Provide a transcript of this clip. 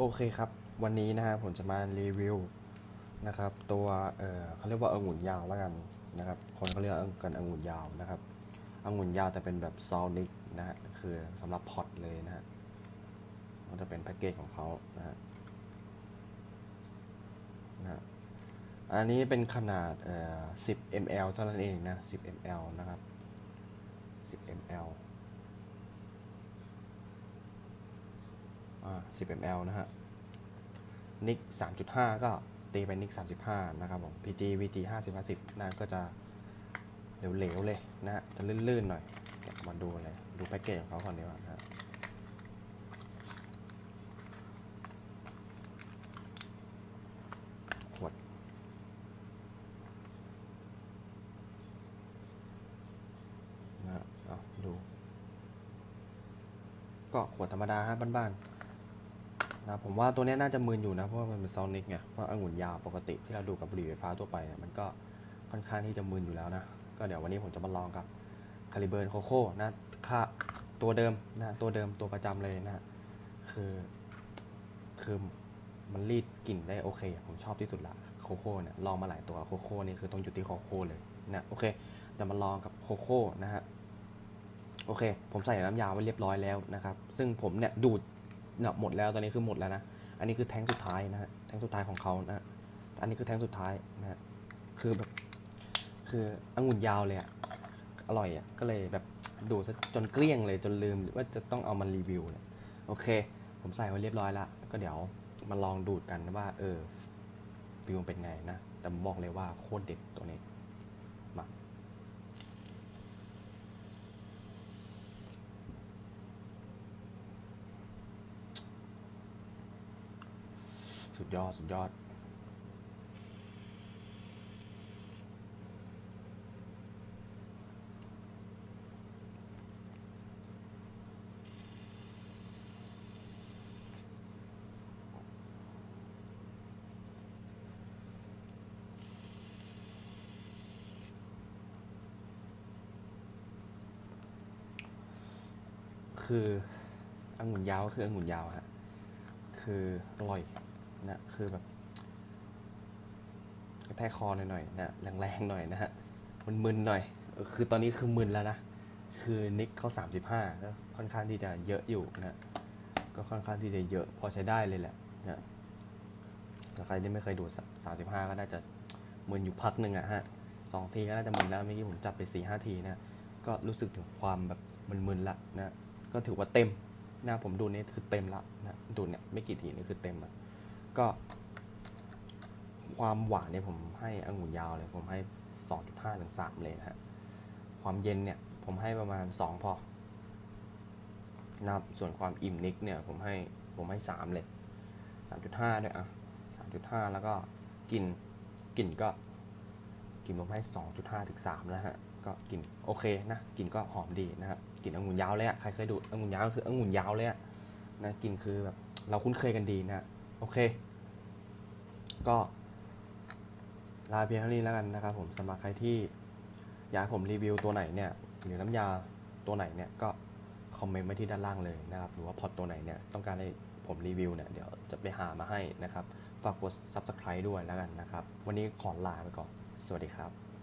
โอเคครับ วันนี้นะฮะผมจะมารีวิวนะครับ ตัวเออเขาเรียกว่าองุ่นยาวแล้วกันนะครับ คนเขาเรียกกันองุ่นยาวนะครับองุ่นยาวแต่เป็นแบบซอลนิกนะฮะคือสำหรับพอตเลยนะฮะมันจะเป็นแพ็กเกจของเขานะฮะนะฮะอันนี้เป็นขนาดเอ่อ10 ml เท่านั้นเองนะ10 ml นะครับ10 ml อ่า 10 ml นะฮะนิก3.5 ก็ตีไปนิก35 นะครับผม PG VG 50 50นะก็จะเหลวๆเลยนะฮะ จะลื่นๆหน่อยมาดูเลย ดูแพ็กเกจของเขาก่อนดีกว่านะขวดนะฮะเอาดู ก็ขวดธรรมดาฮะบ้านๆ นะผมว่าตัวนี้น่าจะมึนอยู่นะเพราะว่ามันเป็นซอนิกไงเพราะองุ่นยาวปกติที่เราดูกับบุหรี่ไฟฟ้าทั่วไปเนี่ยมันก็ค่อนข้างที่จะมึนอยู่แล้วนะ ก็เดี๋ยววันนี้ผมจะมาลองกับคาลิเบิร์นโคโค่นะค่าตัวเดิมนะตัวเดิมตัวประจำเลยนะคือคือมันรีดกลิ่นได้โอเค ผมชอบที่สุดละโคโค่เนี่ยลองมาหลายตัวโคโค่นี่คือต้องอยู่ที่โคโค่เลยนะโอเคจะมาลองกับโคโค่นะฮะโอเค ผมใส่น้ำยาไว้เรียบร้อยแล้วนะครับ ซึ่งผมเนี่ยดูด เนี่ยหมดแล้วตอนนี้คือหมดแล้วนะ อันนี้คือแท้งสุดท้ายนะฮะแท้งสุดท้ายของเขานะอันนี้คือแท้งสุดท้ายนะฮะคือแบบคือองุ่นยาวเลยอะอร่อยอะก็เลยแบบดูซะจนเกลี้ยงเลยจนลืมว่าจะต้องเอามันรีวิวเนี่ยโอเค ผมใส่ไว้เรียบร้อยแล้วก็เดี๋ยวมาลองดูดกันว่า เออฟิลมันเป็นไงนะแต่บอกเลยว่าโคตรเด็ดตัวนี้มา สุดยอด สุดยอด คือองุ่นยาวคือองุ่นยาวฮะ คืออร่อย นะคือแบบกระแทกคอหน่อยๆนะแรงๆหน่อยนะฮะมึนๆหน่อย คือตอนนี้คือมึนแล้วนะ คือนิกเขา35ก็ค่อนข้างที่จะเยอะอยู่นะก็ค่อนข้างที่จะเยอะพอใช้ได้เลยแหละนะใครที่ไม่เคยดูด35ก็น่าจะมึนอยู่พักหนึ่งอะฮะสองทีก็น่าจะมึนแล้วเมื่อกี้ผมจับไป4 5ทีนะก็รู้สึกถึงความแบบมึนๆละนะก็ถือว่าเต็มนะผมดูนี่คือเต็มละนะดูเนี่ยไม่กี่ทีนี่คือเต็มละ ก็ ความหวานเนี่ยผมให้องุ่นยาวเลยผมให้ 2.5ถึง3เลยนะฮะความเย็นเนี่ยผมให้ประมาณ 2 พอนะครับส่วนความอิ่มนิกเนี่ยผมให้ผมให้ 3 เลย 3.5 ด้วยอะ 3.5 แล้วก็กลิ่นกลิ่นก็กลิ่นผมให้ 2.5 ถึง3แล้วฮะก็กลิ่นโอเคนะกลิ่นก็หอมดีนะครับกลิ่นองุ่นยาวเลยอะใครเคยดูองุ่นยาวก็คือองุ่นยาวเลยอะนะกลิ่นคือแบบเราคุ้นเคยกันดีนะโอเค ก็ลาเพียงเท่านี้แล้วกันนะครับผมสำหรับใครที่อยากผมรีวิวตัวไหนเนี่ยหรือน้ำยาตัวไหนเนี่ยก็คอมเมนต์ไว้ที่ด้านล่างเลยนะครับ หรือว่าพอดตัวไหนเนี่ยต้องการให้ผมรีวิวเนี่ยเดี๋ยวจะไปหามาให้นะครับ ฝากกด subscribe ด้วยแล้วกันนะครับ วันนี้ขอลาไปก่อน สวัสดีครับ